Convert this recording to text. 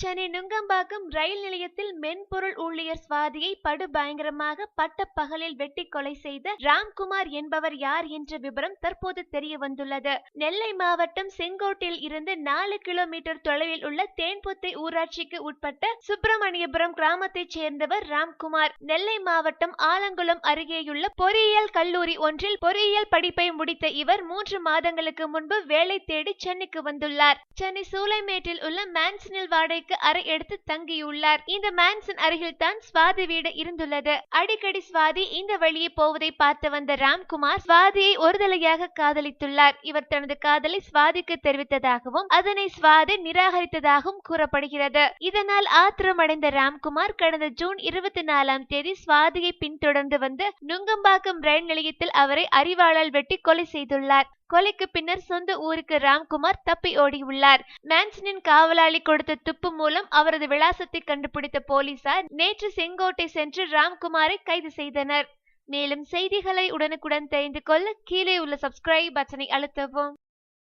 சென்னை நுங்கம்பாக்கம் ரயில் நிலையத்தில் மென்பொருள் ஊழியர் சுவாதியை படுபயங்கரமாக பட்ட பகலில் வெட்டி கொலை செய்த ராம்குமார் என்பவர் யார் என்ற விவரம் தற்போது தெரிய வந்துள்ளது நெல்லை மாவட்டம் செங்கோட்டில் இருந்து நாலு கிலோமீட்டர் தொலைவில் உள்ள தேன்பொத்தை ஊராட்சிக்கு உட்பட்ட சுப்பிரமணியபுரம் கிராமத்தைச் சேர்ந்தவர் ராம்குமார். நெல்லை மாவட்டம் ஆலங்குளம் அருகேயுள்ள பொறியியல் கல்லூரி ஒன்றில் பொறியியல் படிப்பை முடித்த இவர் மூன்று மாதங்களுக்கு முன்பு வேலை தேடி சென்னைக்கு வந்துள்ளார். சென்னை சூளைமேட்டில் உள்ள மேன்சனில் வாடகைக்கு அறை எடுத்து தங்கியுள்ளார். இந்த மேன்சன் அருகில் தான் சுவாதி வீடு இருந்துள்ளது. அடிக்கடி சுவாதி இந்த வழியே போவதை பார்த்து வந்த ராம்குமார் சுவாதியை ஒருதலையாக காதலித்துள்ளார். இவர் தனது காதலை சுவாதிக்கு தெரிவித்ததாகவும் அதனை சுவாதி நிராகரித்ததாகவும் கூறப்படுகிறது. இதனால் ஆத்திரமடைந்த ராம்குமார் கடந்த ஜூன் இருபத்தி நாலாம் தேதி சுவாதியை பின்தொடர்ந்து வந்து நுங்கம்பாக்கம் ரயில் நிலையத்தில் அவரை அறிவாளால் வெட்டி கொலை செய்துள்ளார். கொலைக்கு பின்னர் சொந்த ஊருக்கு ராம்குமார் தப்பி ஓடியுள்ளார். மேன்சனின் காவலாளி கொடுத்த துப்பு மூலம் அவரது விலாசத்தை கண்டுபிடித்த போலீசார் நேற்று செங்கோட்டை சென்று ராம்குமாரை கைது செய்தனர். மேலும் செய்திகளை உடனுக்குடன் தெரிந்து கொள்ள கீழே உள்ள சப்ஸ்கிரைப் பட்டனை அழுத்தவும்.